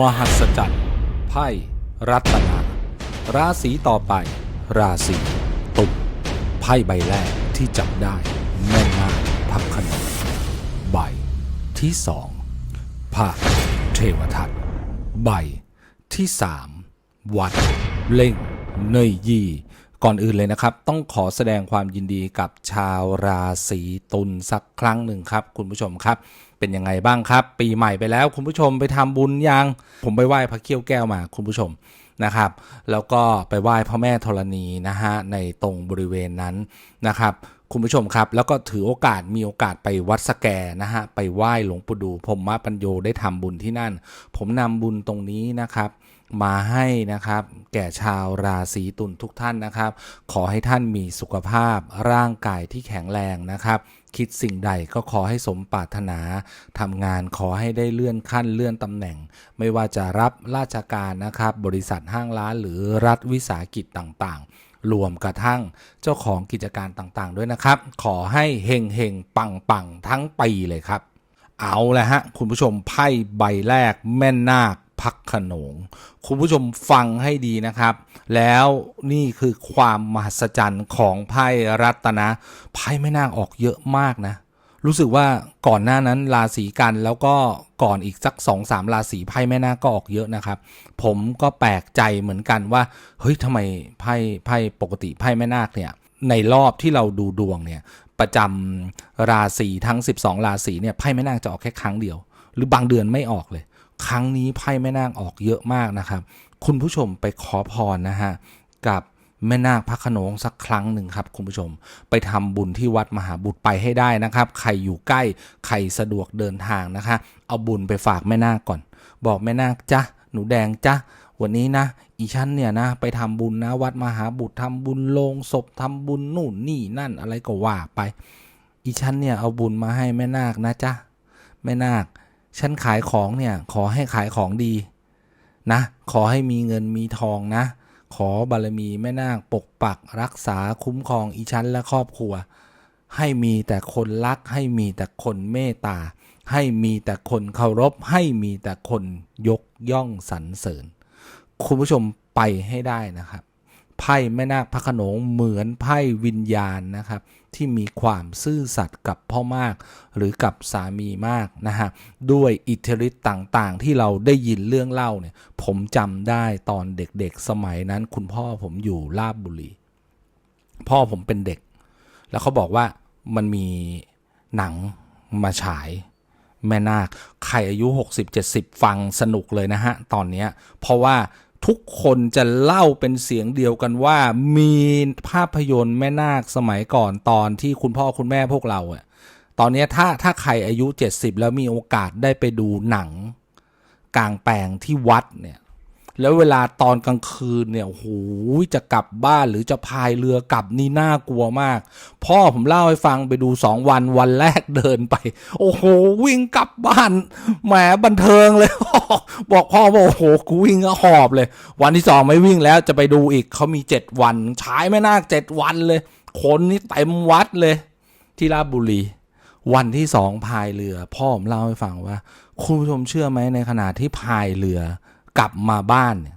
มหัศจรรย์ไพ่รัตนา ราศีต่อไป ราศีตุลไพ่ใบแรกที่จับได้แม่นมากพักขนมใบที่สองพระเทวทัตใบที่สามวัดเล่งเนยยีก่อนอื่นเลยนะครับ ต้องขอแสดงความยินดีกับชาวราศีตุลสักครั้งหนึ่งครับ คุณผู้ชมครับ เป็นยังไงบ้างครับ ปีใหม่ไปแล้วคุณผู้ชมไปทำบุญยัง ผมไปไหว้พระเขี้ยวแก้วมาคุณผู้ชมนะครับ แล้วก็ไปไหว้พระแม่ธรณีนะฮะในตรงบริเวณนั้นนะครับคุณผู้ชมครับ แล้วก็ถือโอกาสมีโอกาสไปวัดสแกนะฮะไปไหว้หลวงปู่ดูพรหมปัญโยได้ทำบุญที่นั่น ผมนำบุญตรงนี้นะครับ มาให้นะครับ แก่ชาวราศีตุลทุกท่านนะครับ ขอให้ท่านมีสุขภาพร่างกายที่แข็งแรงนะครับ คิดสิ่งใดก็ขอให้สมปรารถนาทำงานขอให้ได้เลื่อนขั้นเลื่อนตำแหน่ง ไม่ว่าจะรับราชการนะครับ บริษัทห้างร้านหรือรัฐวิสาหกิจต่างๆรวมกระทั่งเจ้าของกิจการต่างๆ ด้วยนะครับ ขอให้เฮงเฮงปังปังทั้งปีเลยครับ เอาละฮะ คุณผู้ชมไพ่ใบแรกแม่นนาค พักขนง คุณผู้ชมฟังให้ดีนะครับ แล้วนี่คือความมหัศจรรย์ของไพ่รัตนะไพ่แม่นาออกเยอะมากนะ รู้สึกว่าก่อนหน้านั้นราศีกันแล้วก็ก่อนอีกสักสองสามราศีไพ่แม่นาก็ออกเยอะนะครับ ผมก็แปลกใจเหมือนกันว่า เฮ้ยทำไมไพ่ไพ่ปกติไพ่แม่นาคเนี่ยในรอบที่เราดูดวงเนี่ยประจำราศีทั้ง 12 ราศีเนี่ยไพ่แม่นาคจะออกแค่ครั้งเดียว หรือบางเดือนไม่ออกเลย ครั้งนี้ไพ่แม่นาคออกเยอะมากนะครับ คุณผู้ชมไปขอพรนะฮะกับแม่นาคพระขนงสักครั้งหนึ่งครับ คุณผู้ชมไปทำบุญที่วัดมหาบุตรไปให้ได้นะครับ ใครอยู่ใกล้ ใครสะดวกเดินทางนะคะ เอาบุญไปฝากแม่นาคก่อน บอกแม่นาคจ้ะหนูแดงจ้ะวันนี้นะ อีฉันเนี่ยนะ ไปทำบุญนะ วัดมหาบุตรทำบุญโลงศพทำบุญนู่นนี่นั่นอะไรก็ว่าไป อีฉันเนี่ยเอาบุญมาให้แม่นาคนะจ๊ะแม่นาค ฉันขายของเนี่ยขอให้ขายของดีนะ ขอให้มีเงินมีทองนะ ขอบารมีแม่นาคปกปักรักษาคุ้มครองอีฉันและครอบครัว ให้มีแต่คนรัก ให้มีแต่คนเมตตา ให้มีแต่คนเคารพ ให้มีแต่คนยกย่องสรรเสริญ คุณผู้ชมไปให้ได้นะครับ ไพ่แม่นาคพระขนงเหมือนไพ่วิญญาณนะครับที่มีความซื่อสัตย์กับพ่อมาก หรือกับสามีมากนะฮะด้วยอิทธิฤทธิ์ต่างๆ ที่เราได้ยินเรื่องเล่าเนี่ยผมจำได้ตอนเด็กๆสมัยนั้น คุณพ่อผมอยู่ลาบบุรีพ่อผมเป็นเด็ก แล้วเขาบอกว่ามันมีหนังมาฉายแม่นาค ใครอายุ 60-70 ฟังสนุกเลยนะฮะ ตอนเนี้ยเพราะว่า ทุกคนจะเล่าเป็นเสียงเดียวกันว่า มีภาพยนตร์แม่นาคสมัยก่อนตอนที่คุณพ่อคุณแม่พวกเราอะตอนนี้ถ้าถ้าใครอายุ 70 แล้วมีโอกาสได้ไปดูหนัง กลางแปลงที่วัดเนี่ย แล้วเวลาตอนกลางคืนเนี่ยโอ้โหจะกลับบ้านหรือจะพายเรือกลับนี่น่ากลัวมาก พ่อผมเล่าให้ฟังไปดูสองวันวันแรกเดินไป โอ้โห วิ่งกลับบ้านแหมบันเทิงเลย บอกพ่อบอกโอ้โหกูวิ่งก็หอบเลย วันที่สองไม่วิ่งแล้วจะไปดูอีกเขามีเจ็ดวันฉายไม่นาคเจ็ดวันเลย คนนี่เต็มวัดเลย ที่ราชบุรี วันที่สองพายเรือ พ่อผมเล่าให้ฟังว่า คุณผู้ชมเชื่อไหมในขณะที่พายเรือ กลับมาบ้านเนี่ย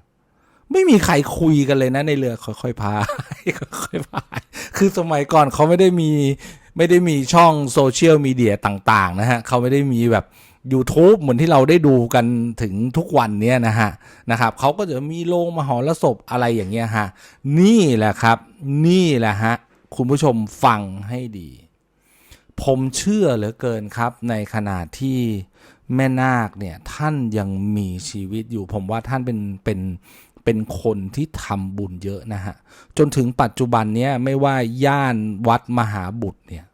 ไม่มีใครคุยกันเลยนะในเรือค่อยๆพายค่อยๆพายคือสมัยก่อนเขาไม่ได้มีไม่ได้มีช่องโซเชียลมีเดียต่างๆนะฮะเขาไม่ได้มีแบบ YouTube เหมือนที่เราได้ดูกันถึงทุกวันเนี้ยนะฮะนะครับเขาก็จะมีโรงมหรสพอะไรอย่างเงี้ยฮะนี่แหละครับ นี่แหละฮะคุณผู้ชมฟังให้ดี ผมเชื่อเหลือเกินครับในขณะที่ แม่นาคเนี่ยท่านยังมีชีวิตอยู่ ผมว่าท่านเป็นเป็นเป็นคนที่ทำบุญเยอะนะฮะ จนถึงปัจจุบันเนี้ยไม่ว่าย่านวัดมหาบุตรเนี่ย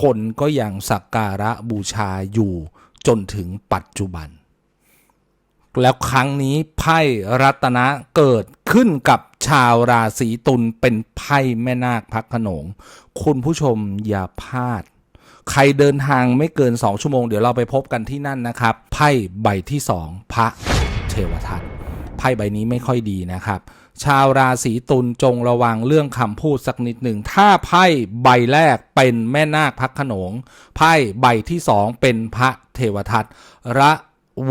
คนก็ยังสักการะบูชาอยู่จนถึงปัจจุบัน แล้วครั้งนี้ไพ่รัตนะเกิดขึ้นกับชาวราศีตุลเป็นไพ่แม่นาคพักขนง คุณผู้ชมอย่าพลาด ใครเดินทางไม่เกิน 2 ชั่วโมง เดี๋ยวเราไปพบกันที่นั่นนะครับไพ่ใบที่ 2 พระเทวทัตไพ่ใบนี้ไม่ค่อยดีนะครับ ชาวราศีตุลจงระวังเรื่องคำพูดสักนิดหนึ่ง ถ้าไพ่ใบแรกเป็นแม่นาคพักขนง ไพ่ใบที่สองเป็นพระเทวทัตระ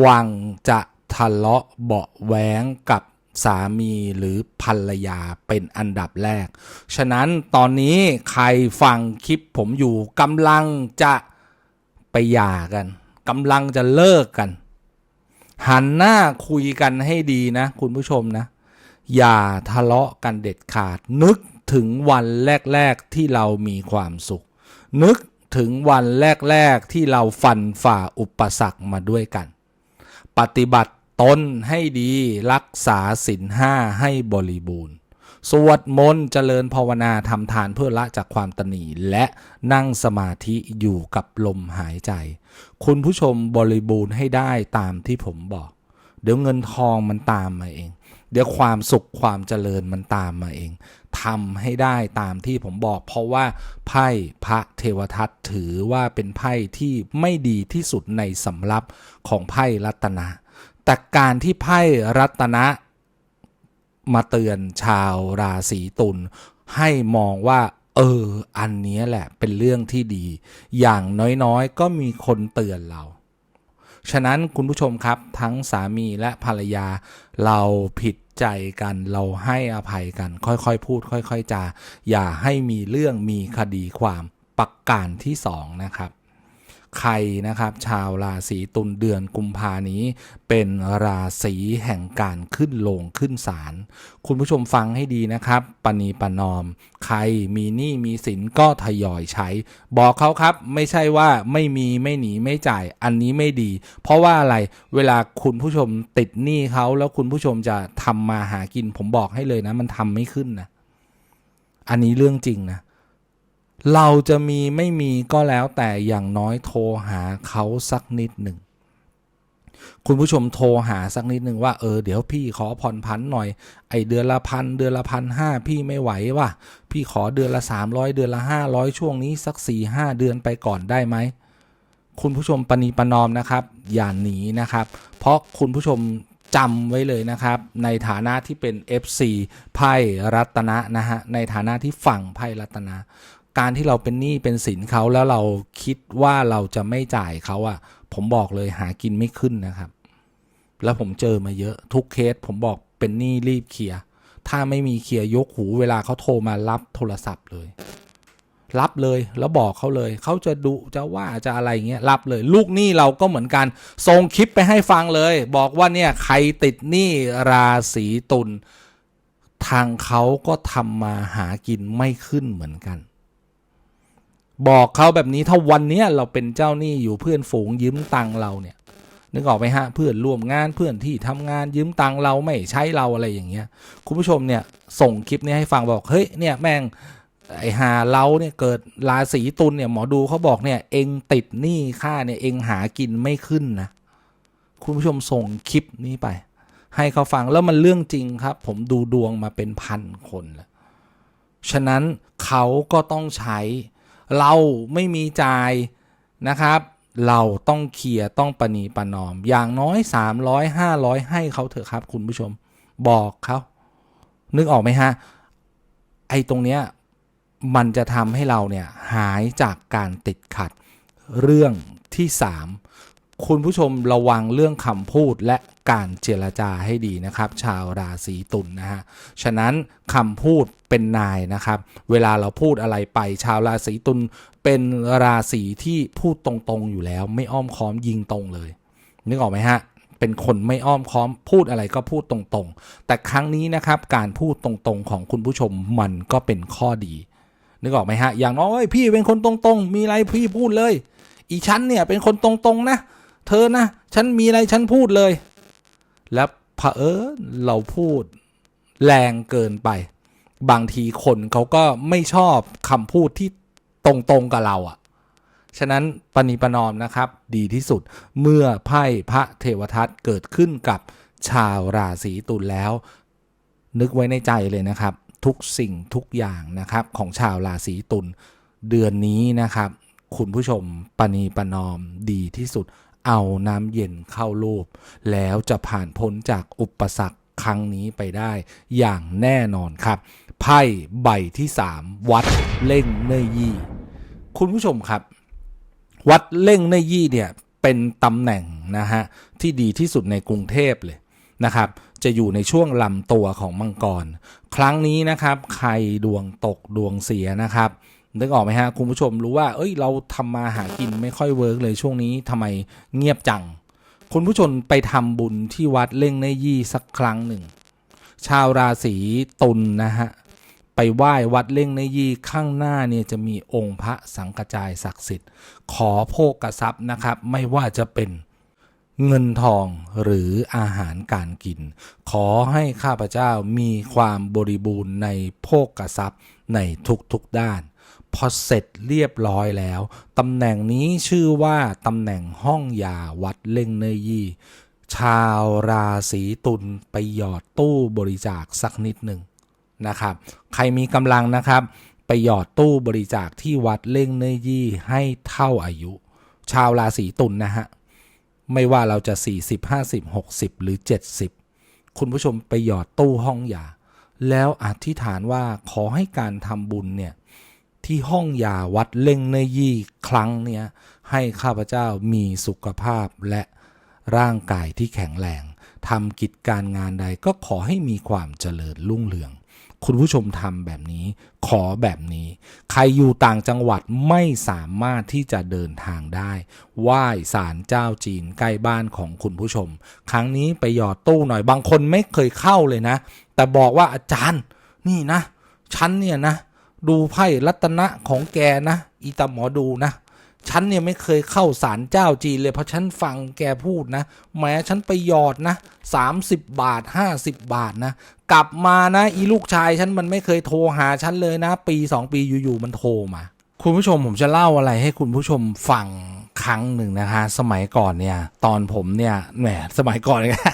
วังจะทะเลาะเบาะแว้งกับ สามีหรือภรรยาเป็นอันดับแรก ฉะนั้นตอนนี้ใครฟังคลิปผมอยู่กำลังจะไปหย่ากันกำลังจะเลิกกัน หันหน้าคุยกันให้ดีนะ คุณผู้ชมนะ อย่าทะเลาะกันเด็ดขาด นึกถึงวันแรก ๆ ที่เรามีความสุข นึกถึงวันแรก ๆ ที่เราฟันฝ่าอุปสรรคมาด้วยกัน ปฏิบัติ ตนให้ดีรักษาศีลห้าให้บริบูรณ์ สวดมนต์เจริญภาวนาทำทานเพื่อละจากความตนีและนั่งสมาธิอยู่กับลมหายใจ คุณผู้ชมบริบูรณ์ให้ได้ตามที่ผมบอก เดี๋ยวเงินทองมันตามมาเอง เดี๋ยวความสุขความเจริญมันตามมาเองทำให้ได้ตามที่ผมบอก เพราะว่าไพ่พระเทวทัตถือว่าเป็นไพ่ที่ไม่ดีที่สุดในสำรับของไพ่รัตนะ แต่การที่ไพ่รัตนะ มาเตือนชาวราศีตุลให้มองว่า เออ อันนี้แหละเป็นเรื่องที่ดี อย่างน้อยๆ ก็มีคนเตือนเรา ฉะนั้นคุณผู้ชมครับทั้งสามีและภรรยาเราผิดใจกันเราให้อภัยกัน ค่อยๆ พูด ค่อย ๆ จา อย่าให้มีเรื่องมีคดีความประการที่สองนะครับ ใครนะครับชาวราศีตุลเดือนกุมภานี้ เป็นราศีแห่งการขึ้นลงขึ้นศาลคุณผู้ชมฟังให้ดีนะครับปณีปนอม ใครมีหนี้มีสินก็ทยอยใช้ บอกเขาครับไม่ใช่ว่าไม่มีไม่หนีไม่จ่ายอันนี้ไม่ดี เพราะว่าอะไรเวลาคุณผู้ชมติดหนี้เขาแล้วคุณผู้ชมจะทำมาหากินผมบอกให้เลยนะ มันทำไม่ขึ้นนะอันนี้เรื่องจริงนะ เราจะมีไม่มีก็แล้วแต่อย่างน้อยโทรหาเขาสักนิดหนึ่ง คุณผู้ชมโทรหาสักนิดหนึ่งว่าเออเดี๋ยวพี่ขอผ่อนพันหน่อย ไอเดือนละพันเดือนละพันห้าพี่ไม่ไหวว่ะพี่ขอเดือนละสามร้อยเดือนละห้าร้อยช่วงนี้สักสี่ห้าเดือนไปก่อนได้ไหมคุณผู้ชมปณีประนอมนะครับ อย่าหนีนะครับ เพราะคุณผู้ชมจำไว้เลยนะครับ ในฐานะที่เป็น FC ไพ่รัตนะนะฮะในฐานะที่ฝั่งไพ่รัตนะ การที่เราเป็นหนี้เป็นสินเขาแล้วเราคิดว่าเราจะไม่จ่ายเขาอะผมบอกเลยหากินไม่ขึ้นนะครับ แล้วผมเจอมาเยอะทุกเคสผมบอกเป็นหนี้รีบเคลียร์ถ้าไม่มีเคลียร์ยกหูเวลาเขาโทรมารับโทรศัพท์เลย รับเลยแล้วบอกเขาเลย เขาจะดุจะว่าจะอะไรเงี้ยรับเลย ลูกหนี้เราก็เหมือนกันส่งคลิปไปให้ฟังเลย บอกว่าเนี่ยใครติดหนี้ราศีตุลทางเขาก็ทำมาหากินไม่ขึ้นเหมือนกัน บอกเขาแบบนี้ถ้าวันนี้เราเป็นเจ้าหนี้อยู่เพื่อนฝูงยืมตังเราเนี่ยนึกออกไหมฮะเพื่อนร่วมงานเพื่อนที่ทำงานยืมตังเราไม่ใช้เราอะไรอย่างเงี้ย คุณผู้ชมเนี่ยส่งคลิปนี้ให้ฟังบอกเฮ้ยเนี่ยแม่งไอหาเราเนี่ยเกิดราศีตุลเนี่ยหมอดูเขาบอกเนี่ยเองติดหนี้ค่าเนี่ยเองหากินไม่ขึ้นนะคุณผู้ชมส่งคลิปนี้ไป ให้เขาฟังแล้วมันเรื่องจริงครับ ผมดูดวงมาเป็นพันคนแล้วฉะนั้นเขาก็ต้องใช้ เราไม่มีจ่ายนะครับ เราต้องเคลียร์ต้องปณีปนอม อย่างน้อย 300 500 ให้เขาเถอะครับ คุณผู้ชมบอกเขานึกออกไหมฮะ ไอ้ตรงเนี้ยมันจะทำให้เราเนี่ยหายจากการติดขัดเรื่องที่ 3 คุณผู้ชมระวังเรื่องคำพูดและการเจรจาให้ดีนะครับ ชาวราศีตุลนนะฮะฉะนั้นคำพูดเป็นนายนะครับ เวลาเราพูดอะไรไป ชาวราศีตุลเป็นราศีที่พูดตรงๆอยู่แล้ว ไม่อ้อมค้อมยิงตรงเลย นึกออกไหมฮะเป็นคนไม่อ้อมค้อมพูดอะไรก็พูดตรงๆ แต่ครั้งนี้นะครับการพูดตรงๆของคุณผู้ชมมันก็เป็นข้อดีนึกออกไหมฮะอย่างน้อยพี่เป็นคนตรงๆ มีอะไรพี่พูดเลย อีฉันเนี่ยเป็นคนตรงๆนะ เธอนะ ฉันมีอะไรฉันพูดเลย แล้วเผอิญเราพูดแรงเกินไป บางทีคนเขาก็ไม่ชอบคำพูดที่ตรงๆกับเราอะ่ะ ฉะนั้นปณิประนอมนะครับ ดีที่สุดเมื่อไพ่พระเทวทัตเกิดขึ้นกับชาวราศีตุลแล้ว นึกไว้ในใจเลยนะครับ ทุกสิ่งทุกอย่างนะครับของชาวราศีตุลเดือนนี้นะครับ คุณผู้ชมปณีประนอมดีที่สุด เอาน้ำเย็นเข้ารูป แล้วจะผ่านพ้นจากอุปสรรคครั้งนี้ไปได้อย่างแน่นอนครับ ไพ่ใบที่ 3 วัดเล่งเนยยี่ คุณผู้ชมครับ วัดเล่งเนยยี่เนี่ยเป็นตำแหน่งนะฮะที่ดีที่สุดในกรุงเทพเลยนะครับ จะอยู่ในช่วงลำตัวของมังกร ครั้งนี้นะครับ ใครดวงตกดวงเสียนะครับ นึกออกไหมฮะคุณผู้ชมรู้ว่า เอ้ย เราทำมาหากินไม่ค่อยเวิร์กเลยช่วงนี้ทำไมเงียบจัง คุณผู้ชมไปทำบุญที่วัดเล่งในยี่สักครั้งหนึ่ง ชาวราศีตุลนะฮะ ไปไหว้วัดเล่งในยี่ข้างหน้าเนี่ยจะมีองค์พระสังกจายศักดิ์สิทธิ์ ขอโภกทรัพย์นะครับ ไม่ว่าจะเป็นเงินทองหรืออาหารการกิน ขอให้ข้าพเจ้ามีความบริบูรณ์ในโภกทรัพย์ในทุกๆด้าน พอเสร็จเรียบร้อยแล้ว ตำแหน่งนี้ชื่อว่าตำแหน่งห้องยาวัดเล่งเนยยี่ ชาวราศีตุลไปหยอดตู้บริจาคสักนิดหนึ่งนะครับ ใครมีกำลังนะครับ ไปหยอดตู้บริจาคที่วัดเล่งเนยยี่ให้เท่าอายุ ชาวราศีตุลนะฮะ ไม่ว่าเราจะ 40 50 60 หรือ 70 คุณผู้ชมไปหยอดตู้ห้องยา แล้วอธิษฐานว่าขอให้การทำบุญเนี่ย ที่ห้องยาวัดเล่งเนยี่ครั้งเนี่ยให้ข้าพเจ้ามีสุขภาพและร่างกายที่แข็งแรงทำกิจการงานใดก็ขอให้มีความเจริญรุ่งเรือง คุณผู้ชมทำแบบนี้ ขอแบบนี้ ใครอยู่ต่างจังหวัดไม่สามารถที่จะเดินทางได้ไหว้ศาลเจ้าจีนใกล้บ้านของคุณผู้ชม ครั้งนี้ไปหยอดตู้หน่อยบางคนไม่เคยเข้าเลยนะ แต่บอกว่าอาจารย์ นี่นะ ฉันเนี่ยนะ ดูไพ่รัตนะของแกนะ อีตาหมอดูนะ ฉันเนี่ยไม่เคยเข้าศาลเจ้าจีนเลยเพราะฉันฟังแกพูดนะ แม้ฉันไปหยอดนะ30 บาท 50 บาทนะ กลับมานะอีลูกชายฉันมันไม่เคยโทรหาฉันเลยนะ ปี 2 ปีอยู่ๆมันโทรมา คุณผู้ชมผมจะเล่าอะไรให้คุณผู้ชมฟังครั้งหนึ่งนะคะ สมัยก่อนเนี่ย ตอนผมเนี่ยแหมสมัยก่อนเนี่ย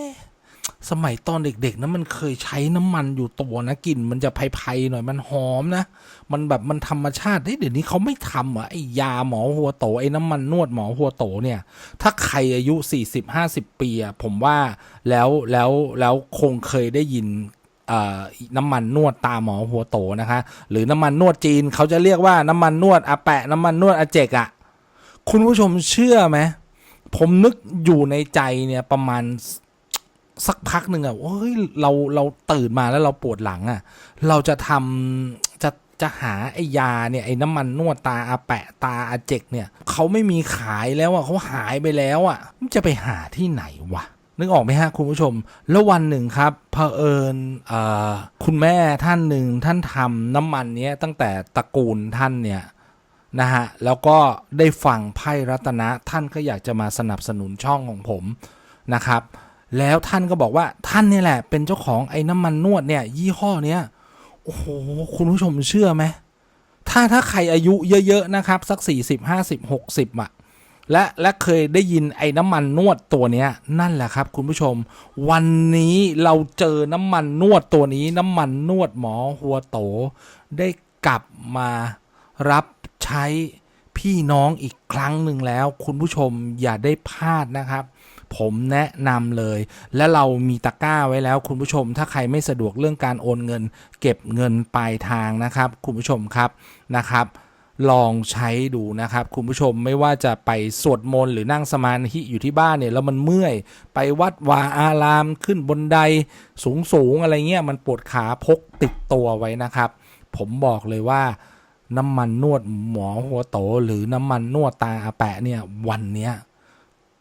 สมัยตอนเด็กๆนะมันเคยใช้น้ำมันอยู่ตัวนะกลิ่นมันจะไผ่ๆหน่อยมันหอมนะ มันแบบมันธรรมชาติเฮ้ยเดี๋ยวนี้เขาไม่ทำอะไอ้ยาหมอหัวโตไอ้น้ำมันนวดหมอหัวโตเนี่ย ถ้าใครอายุ40-50ปีอะผมว่าแล้วแล้วแล้วคงเคยได้ยินน้ำมันนวดตาหมอหัวโตนะคะ หรือน้ำมันนวดจีนเขาจะเรียกว่าน้ำมันนวดอาแปะน้ำมันนวดอาเจกอะคุณผู้ชมเชื่อไหมผมนึกอยู่ในใจเนี่ยประมาณ สักพักหนึ่งอะเฮ้ยเราเราตื่นมาแล้วเราปวดหลังอะเราจะทำจะจะหาไอ้ยาเนี่ยไอ้น้ำมันนวดตาอาแปะตาอาเจกเนี่ยเขาไม่มีขายแล้วอะเขาหายไปแล้วอะมันจะไปหาที่ไหนวะนึกออกไหมฮะคุณผู้ชม แล้ววันหนึ่งครับเผอิญเอ่อคุณแม่ท่านหนึ่งท่านทำน้ำมันเนี้ยตั้งแต่ตระกูลท่านเนี่ยนะฮะแล้วก็ได้ฟังไพ่รัตนะท่านก็อยากจะมาสนับสนุนช่องของผมนะครับ แล้วท่านก็บอกว่าท่านเนี่ยแหละ เป็นเจ้าของไอ้น้ำมันนวดเนี่ย ยี่ห้อเนี้ยโอ้โหคุณผู้ชมเชื่อไหมถ้าถ้าใครอายุเยอะๆนะครับ สัก 40 50 60อะและและเคยได้ยินไอ้น้ำมันนวดตัวเนี้ย นั่นแหละครับ คุณผู้ชม วันนี้เราเจอน้ำมันนวดตัวนี้ น้ำมันนวดหมอหัวโต ได้กลับมารับใช้พี่น้องอีกครั้งหนึ่งแล้ว คุณผู้ชมอย่าได้พลาดนะครับ ผมแนะนำเลย และเรามีตะกร้าไว้แล้วคุณผู้ชม ถ้าใครไม่สะดวกเรื่องการโอนเงิน เก็บเงินปลายทางนะครับ คุณผู้ชมครับนะครับ ลองใช้ดูนะครับ คุณผู้ชมไม่ว่าจะไปสวดมนต์หรือนั่งสมาธิอยู่ที่บ้านเนี่ยแล้วมันเมื่อยไปวัดวาอารามขึ้นบนไดสูงสูงอะไรเงี้ยมันปวดขาพกติดตัวไว้นะครับ ผมบอกเลยว่าน้ำมันนวดหมอหัวโต หรือน้ำมันนวดตาอาแปะเนี่ยวันเนี้ย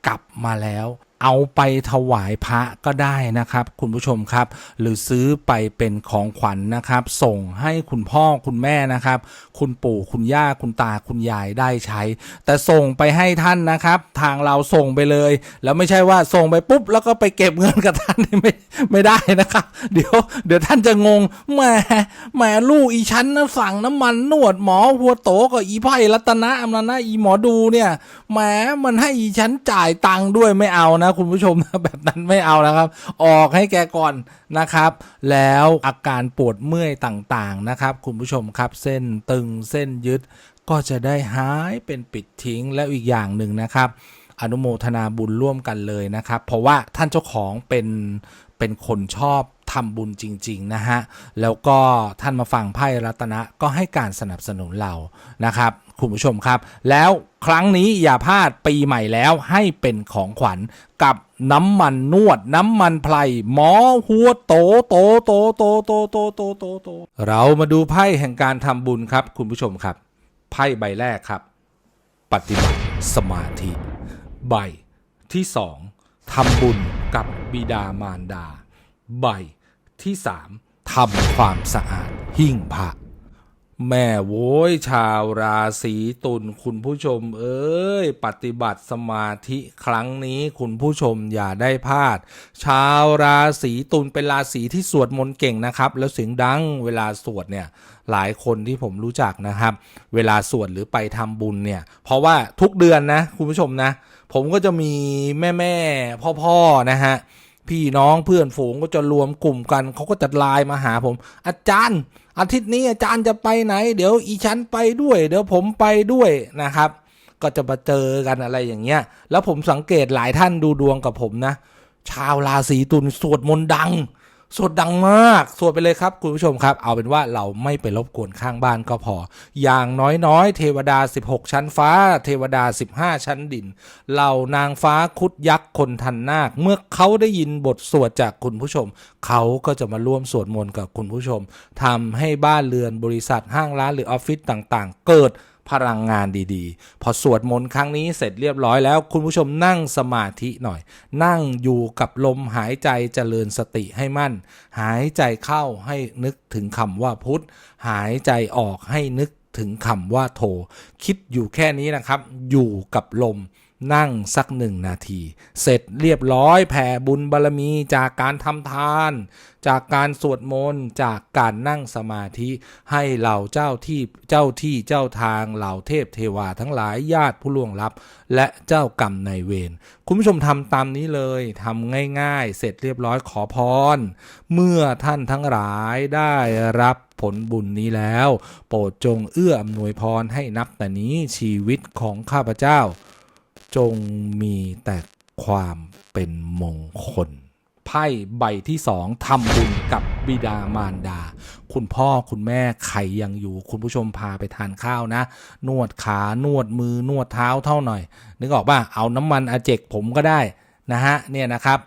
กลับมาแล้ว เอาไปถวายพระก็ได้นะครับ คุณผู้ชมครับ หรือซื้อไปเป็นของขวัญนะครับ ส่งให้คุณพ่อคุณแม่นะครับ คุณปู่คุณย่าคุณตาคุณยายได้ใช้ แต่ส่งไปให้ท่านนะครับ ทางเราส่งไปเลย แล้วไม่ใช่ว่าส่งไปปุ๊บ แล้วก็ไปเก็บเงินกับท่านไม่ไม่ได้นะครับ เดี๋ยวเดี๋ยวท่านจะงงแหมแหมลูกอีชั้นนะสั่งน้ำมันนวดหมอหัวโตกับอีไพ่รัตนะอำนาจนะอีหมอดูเนี่ยแหมมันให้อีชั้นจ่ายตังค์ด้วยไม่เอานะคุณผู้ชมนะแบบนั้นไม่เอานะครับ ออกให้แกก่อนนะครับ แล้วอาการปวดเมื่อยต่างๆนะครับ คุณผู้ชมครับเส้นตึงเส้นยึดก็จะได้หายเป็นปิดทิ้งแล้วอีกอย่างหนึ่งนะครับ อนุโมทนาบุญร่วมกันเลยนะครับ เพราะว่าท่านเจ้าของเป็นเป็นคนชอบทำบุญจริง ๆ นะฮะ แล้วก็ท่านมาฟังไพ่รัตนะก็ให้การสนับสนุนเรานะครับ คุณผู้ชมครับ แล้วครั้งนี้อย่าพลาดปีใหม่แล้วให้เป็นของขวัญกับน้ำมันนวด น้ำมันไพรหมอหัวโตโตโตโตโตโตโตโตโตเรามาดูไพ่แห่งการทำบุญครับ คุณผู้ชมครับ ไพ่ใบแรกครับ ปฏิบัติสมาธิ ใบที่สองทำบุญกับบิดามารดา ใบที่สามทำความสะอาดหิ้งพระ แม่โว้ยชาวราศีตุลคุณผู้ชม เอ้ย ปฏิบัติสมาธิครั้งนี้คุณผู้ชมอย่าได้พลาด ชาวราศีตุลเป็นราศีที่สวดมนต์เก่งนะครับ แล้วเสียงดังเวลาสวดเนี่ยหลายคนที่ผมรู้จักนะครับ เวลาสวดหรือไปทำบุญเนี่ย เพราะว่าทุกเดือนนะคุณผู้ชมนะ ผมก็จะมีแม่แม่พ่อพ่อนะฮะพี่น้องเพื่อนฝูงก็จะรวมกลุ่มกันเขาก็จะไลน์มาหาผม อาจารย์ อาทิตย์นี้อาจารย์จะไปไหน เดี๋ยวอีฉันไปด้วย เดี๋ยวผมไปด้วยนะครับ ก็จะมาเจอกันอะไรอย่างเงี้ย แล้วผมสังเกตหลายท่านดูดวงกับผมนะ ชาวราศีตุลสวดมนต์ดัง สวดดังมากสวดไปเลยครับคุณผู้ชมครับ เอาเป็นว่าเราไม่ไปรบกวนข้างบ้านก็พอ อย่างน้อยๆ เทวดา 16 ชั้นฟ้า เทวดา 15 ชั้นดิน เหล่านางฟ้าคุดยักษ์คนทันนาค เมื่อเขาได้ยินบทสวดจากคุณผู้ชม เขาก็จะมาร่วมสวดมนต์กับคุณผู้ชมทำให้บ้านเรือนบริษัทห้างร้านหรือออฟฟิศต่างๆ เกิด พลังงานดีๆ พอสวดมนต์ครั้งนี้เสร็จเรียบร้อยแล้ว คุณผู้ชมนั่งสมาธิหน่อย นั่งอยู่กับลมหายใจเจริญสติให้มั่น หายใจเข้าให้นึกถึงคำว่าพุทธหายใจออกให้นึกถึงคำว่าโท คิดอยู่แค่นี้นะครับ อยู่กับลม นั่งสักหนึ่งนาที เสร็จเรียบร้อยแผ่บุญบารมีจากการทำทาน จากการสวดมนต์จากการนั่งสมาธิให้เหล่าเจ้าที่เจ้าที่เจ้าทางเหล่าเทพเทวาทั้งหลายญาติผู้ล่วงลับ และเจ้ากรรมในายเวรคุณผู้ชมทำตามนี้เลยทำง่ายๆ เสร็จเรียบร้อยขอพร เมื่อท่านทั้งหลายได้รับผลบุญนี้แล้ว โปรดจงเอื้ออำนวยพรให้นับแต่นี้ชีวิตของข้าพเจ้า จงมีแต่ความเป็นมงคล ไพ่ใบที่สองทำบุญกับบิดามารดา คุณพ่อคุณแม่ใครยังอยู่ คุณผู้ชมพาไปทานข้าวนะ นวดขานวดมือนวดเท้าเท่าหน่อย นึกออกป่ะเอาน้ำมันอาเจกผมก็ได้นะฮะเนี่ยนะครับ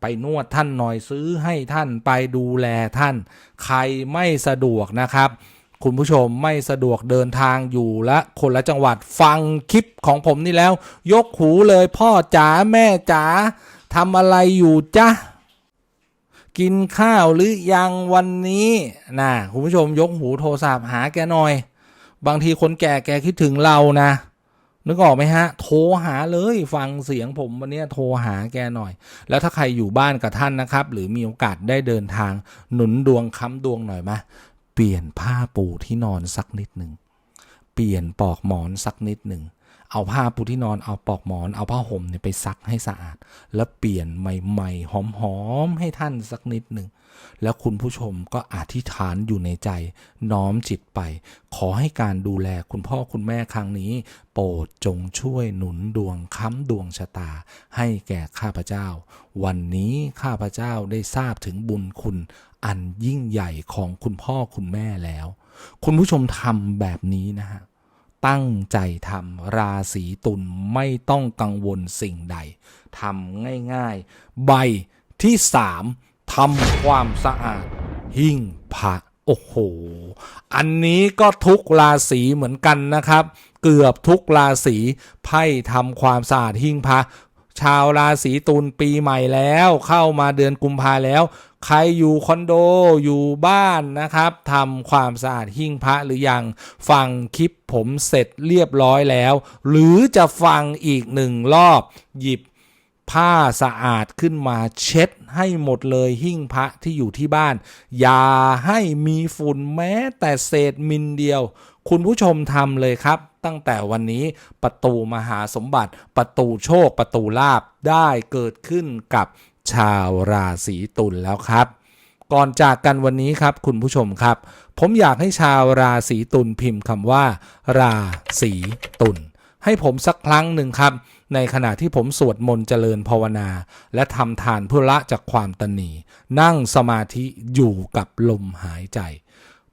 ไปนวดท่านหน่อยซื้อให้ท่านไปดูแลท่าน ใครไม่สะดวกนะครับ คุณผู้ชมไม่สะดวกเดินทางอยู่และคนละจังหวัดฟังคลิปของผมนี่แล้ว ยกหูเลยพ่อจ๋าแม่จ๋าทำอะไรอยู่จ๊ะกินข้าวหรือยังวันนี้นะคุณผู้ชมยกหูโทรศัพท์หาแกหน่อย บางทีคนแก่แกคิดถึงเรานะ นึกออกไหมฮะ โทรหาเลยฟังเสียงผมวันนี้โทรหาแกหน่อย แล้วถ้าใครอยู่บ้านกับท่านนะครับ หรือมีโอกาสได้เดินทางหนุนดวงค้ำดวงหน่อยมะ เปลี่ยนผ้าปูที่นอนสักนิดหนึ่งเปลี่ยนปลอกหมอนสักนิดหนึ่งเอาผ้าปูที่นอนเอาปลอกหมอนเอาผ้าห่มเนี่ยไปซักให้สะอาด แล้วเปลี่ยนใหม่ๆหอมๆให้ท่านสักนิดหนึ่งแล้วคุณผู้ชมก็อธิษฐานอยู่ในใจน้อมจิตไป ขอให้การดูแลคุณพ่อคุณแม่ครั้งนี้ โปรดจงช่วยหนุนดวงค้ำดวงชะตา ให้แก่ข้าพเจ้า วันนี้ข้าพเจ้าได้ทราบถึงบุญคุณ อันยิ่งใหญ่ของคุณพ่อคุณแม่แล้ว คุณผู้ชมทำแบบนี้นะฮะตั้งใจทำราศีตุลไม่ต้องกังวลสิ่งใดทำง่ายๆ ใบที่สามทำความสะอาด หิ้งพระโอ้โห อันนี้ก็ทุกราศีเหมือนกันนะครับ เกือบทุกราศีไพ่ทำความสะอาดหิ้งพระชาวราศีตุลปีใหม่แล้ว เข้ามาเดือนกุมภาแล้ว ใครอยู่คอนโดอยู่บ้านนะครับทำความสะอาดหิ้งพระหรือยังฟังคลิปผมเสร็จเรียบร้อยแล้ว หรือจะฟังอีกหนึ่งรอบหยิบผ้าสะอาดขึ้นมาเช็ดให้หมดเลยหิ้งพระที่อยู่ที่บ้าน อย่าให้มีฝุ่นแม้แต่เศษมิลเดียว คุณผู้ชมทำเลยครับ ตั้งแต่วันนี้ประตูมหาสมบัติ ประตูโชคประตูลาบได้เกิดขึ้นกับ ชาวราศีตุลแล้วครับ ก่อนจากกันวันนี้ครับคุณผู้ชมครับ ผมอยากให้ชาวราศีตุลพิมพ์คำว่า ราศีตุลให้ผมสักครั้งหนึ่งครับ ในขณะที่ผมสวดมนต์เจริญภาวนา และทำทานเพื่อละจากความตนีนั่งสมาธิอยู่กับลมหายใจ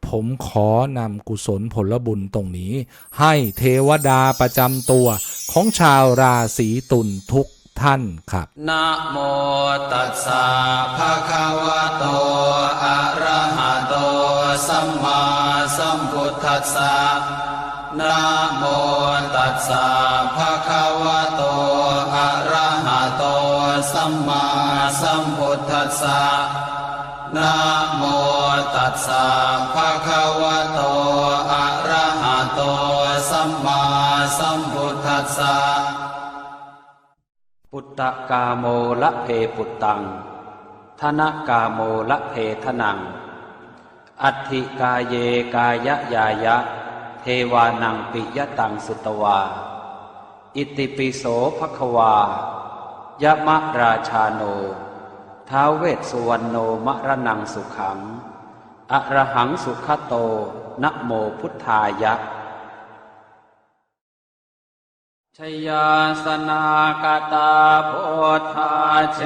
ผมขอนำกุศลผลบุญตรงนี้ ให้เทวดาประจำตัวของชาวราศีตุลทุก ท่านครับนะโมตัสสะภะคะวะโต อะระหะโต สัมมาสัมพุทธัสสะนะโมตัสสะภะคะวะโต อะระหะโต สัมมาสัมพุทธัสสะนะโมตัสสะภะคะวะโต อะระหะโต สัมมาสัมพุทธัสสะ ตกาโมละเพปุตตัง ธนกาโมละเพทนัง อัตถิกาเยกายะยายะ เทวานังปิยตังสุตวา อิติปิโสภควายะมะราชาโน ท้าวเวสสุวรรณโนมรนังสุขัง อระหังสุขโตนะโมพุทธายะ ชยาสนากตาโพธาเช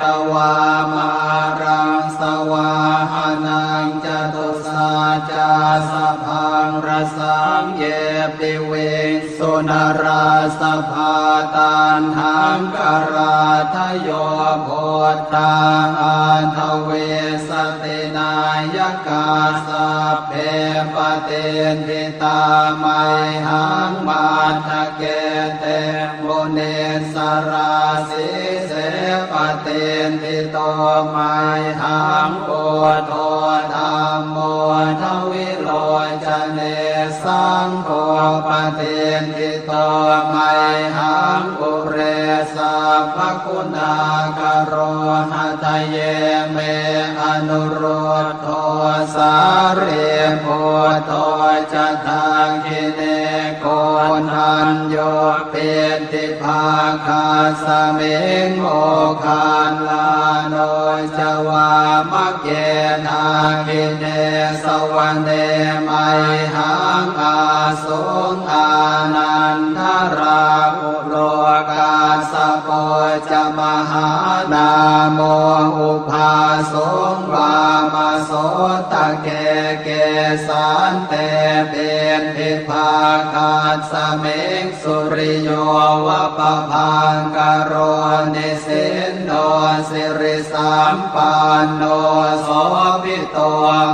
ตวามารังสวาหานังจตุสาจาสะ รสังเยปิเวสุนราสภาตันหังกราทโยโพธาอันทเวสตินายกาสัพเพปเตนทิตาไมหังมาทะเกเตโมเนสราสิเสปเตนทิโตไมหังโอโทธรรมโมทว โลจเนสังโฆปเตนทิโตไมหังอุเรสัพพคุณากโรหะทะเยเมอนุโรตโทสาเรโพโตจตังคิเนโกันโยเปติภาคาสเมงโมคานลาโนจวามะเกนาคิเนสวรรเนไมหังอาสุงอานันทราอุโลกาสโปจะมหานาโมอุภาสงวามาโสตะเกเกสันเตเป ภาคาสเมงสุริโยวะปะพังกโรนิสินโนสิริสัมปันโนโสภิโต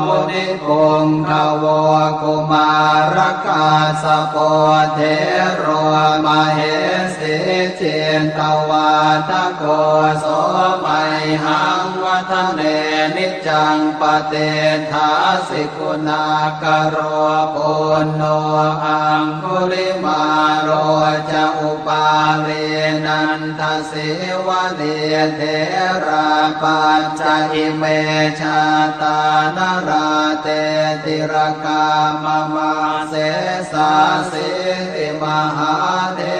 มุนิพงขวกุมารกาสโปเทโรมาเหสิเจน ตวาทโกโสไมหังวัฒเนนิจังปเตทาสิกุณากโรปุณโนอังคุลิมาโรจะอุปาเลนันทสิวะเนเทราปัญจอิเมชาตานราเตติรกามมาเสสาสิติมหาเทรา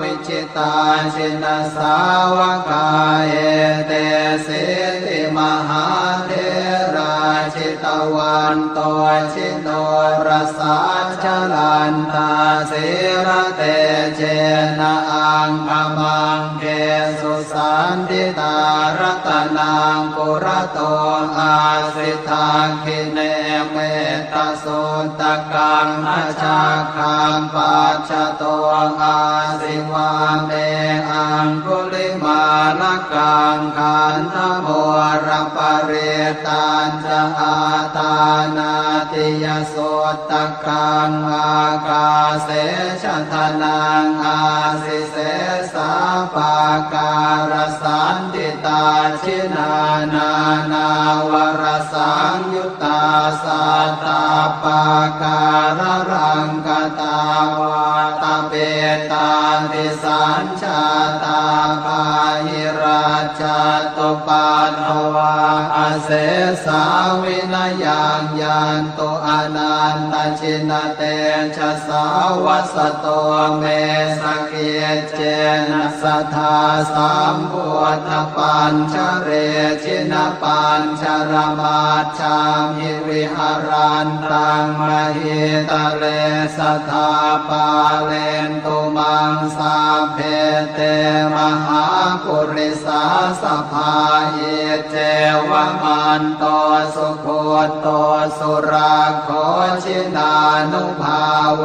วิจิตาชินสาวกายเตสิติมหา วันโตชิโนรสาชลันตาสิระเตเจนะอังคมังเกสุสันติตารัตนังปุระโตอาสิทาคิเนเมตสุตกังอาชาคังปัจจโตอาสิวาเมอังคุล ลกังขันธโมรปเรตันจะอาตานาติยสุตกังอากาเสชะทนังอาสิเสสาปาการสันติตาชินานานาวรสังยุตตาสัตตาปาการรังกตาว เสสาวินยังยานโต อนันตชินเตชะสาวัสโตเมสเกเจนะสทธาสัมพุทธปัญชเรชินปัญชรมาชามิวิหารันตังมหิตเลสัทธาปาเลนตุมังสาเพเตมหาปุริสาสภาเยเจวมันโตสุโคตโตสุราโคชินานุภาเว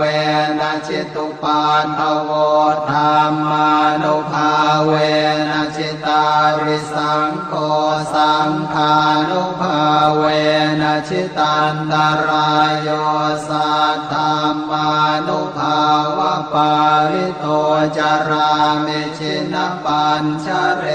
นะชิตุปาทโวธรรมานุภาเวนะชิตาริสังโฆสังฆานุภาเวนะชิตันตรายโยสัทธรรมานุภาวะปาริโตจารามิชินปัญชเร